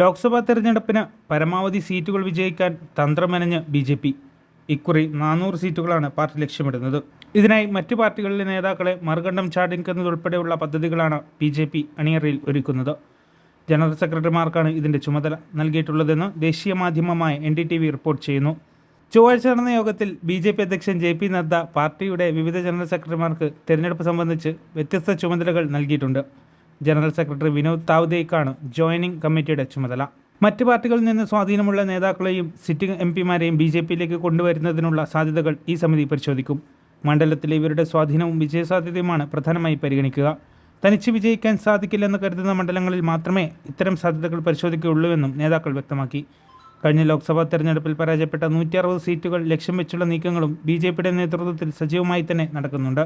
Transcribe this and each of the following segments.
ലോക്സഭാ തെരഞ്ഞെടുപ്പിന് പരമാവധി സീറ്റുകൾ വിജയിക്കാൻ തന്ത്രമെനഞ്ഞ് ബി ജെ പി. ഇക്കുറി നാനൂറ് സീറ്റുകളാണ് പാർട്ടി ലക്ഷ്യമിടുന്നത്. ഇതിനായി മറ്റു പാർട്ടികളിലെ നേതാക്കളെ മറുകണ്ഠം ചാടിക്കുന്നതുൾപ്പെടെയുള്ള പദ്ധതികളാണ് ബി ജെ പി അണിയറയിൽ ഒരുക്കുന്നത്. ജനറൽ സെക്രട്ടറിമാർക്കാണ് ഇതിന്റെ ചുമതല നൽകിയിട്ടുള്ളതെന്ന് ദേശീയ മാധ്യമമായ N D T V report ചെയ്യുന്നു. ചൊവ്വാഴ്ച നടന്ന യോഗത്തിൽ ബി ജെ പി അധ്യക്ഷൻ ജെ പി നദ്ദ പാർട്ടിയുടെ വിവിധ ജനറൽ സെക്രട്ടറിമാർക്ക് തെരഞ്ഞെടുപ്പ് സംബന്ധിച്ച് വ്യത്യസ്ത ചുമതലകൾ നൽകിയിട്ടുണ്ട്. ജനറൽ സെക്രട്ടറി വിനോദ് താവ്ദേക്കാണ് ജോയിനിംഗ് കമ്മിറ്റിയുടെ ചുമതല. മറ്റ് പാർട്ടികളിൽ നിന്ന് സ്വാധീനമുള്ള നേതാക്കളെയും സിറ്റിംഗ് എം പിമാരെയും ബി ജെ പിയിലേക്ക് കൊണ്ടുവരുന്നതിനുള്ള സാധ്യതകൾ ഈ സമിതി പരിശോധിക്കും. മണ്ഡലത്തിലെ ഇവരുടെ സ്വാധീനവും വിജയസാധ്യതയുമാണ് പ്രധാനമായി പരിഗണിക്കുക. തനിച്ച് വിജയിക്കാൻ സാധിക്കില്ലെന്ന് കരുതുന്ന മണ്ഡലങ്ങളിൽ മാത്രമേ ഇത്തരം സാധ്യതകൾ പരിശോധിക്കുകയുള്ളൂവെന്നും നേതാക്കൾ വ്യക്തമാക്കി. കഴിഞ്ഞ ലോക്സഭാ തെരഞ്ഞെടുപ്പിൽ പരാജയപ്പെട്ട നൂറ്റി സീറ്റുകൾ ലക്ഷ്യം വെച്ചുള്ള നീക്കങ്ങളും ബി നേതൃത്വത്തിൽ സജീവമായി തന്നെ നടക്കുന്നുണ്ട്.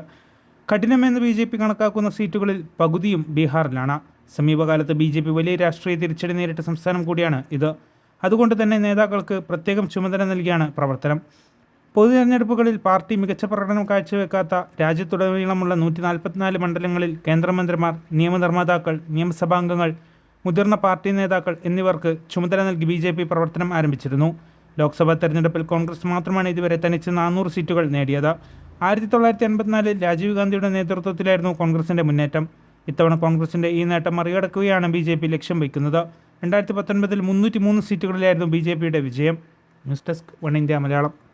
കഠിനമെന്ന് ബി ജെ പി കണക്കാക്കുന്ന സീറ്റുകളിൽ പകുതിയും ബീഹാറിലാണ്. സമീപകാലത്ത് ബി ജെ പി വലിയ രാഷ്ട്രീയ തിരിച്ചടി നേരിട്ട സംസ്ഥാനം കൂടിയാണ് ഇത്. അതുകൊണ്ട് തന്നെ നേതാക്കൾക്ക് പ്രത്യേകം ചുമതല നൽകിയാണ് പ്രവർത്തനം. പൊതു തെരഞ്ഞെടുപ്പുകളിൽ പാർട്ടി മികച്ച പ്രകടനം കാഴ്ചവെക്കാത്ത രാജ്യത്തുടനീളമുള്ള നൂറ്റി നാൽപ്പത്തിനാല് മണ്ഡലങ്ങളിൽ കേന്ദ്രമന്ത്രിമാർ നിയമനിർമ്മാതാക്കൾ നിയമസഭാംഗങ്ങൾ മുതിർന്ന പാർട്ടി നേതാക്കൾ എന്നിവർക്ക് ചുമതല നൽകി ബി ജെ പി പ്രവർത്തനം ആരംഭിച്ചിരുന്നു. ലോക്സഭാ തെരഞ്ഞെടുപ്പിൽ കോൺഗ്രസ് മാത്രമാണ് ഇതുവരെ തനിച്ച് നാനൂറ് സീറ്റുകൾ നേടിയത്. ആയിരത്തി തൊള്ളായിരത്തി എൺപത്തിനാലിൽ രാജീവ് ഗാന്ധിയുടെ നേതൃത്വത്തിലായിരുന്നു കോൺഗ്രസിന്റെ മുന്നേറ്റം. ഇത്തവണ കോൺഗ്രസിന്റെ ഈ നേട്ടം മറികടക്കുകയാണ് ബി ജെ പി ലക്ഷ്യം വയ്ക്കുന്നത്. രണ്ടായിരത്തി പത്തൊൻപതിൽ മുന്നൂറ്റി മൂന്ന് സീറ്റുകളിലായിരുന്നു ബി ജെ പിയുടെ വിജയം. News desk one India Malayalam.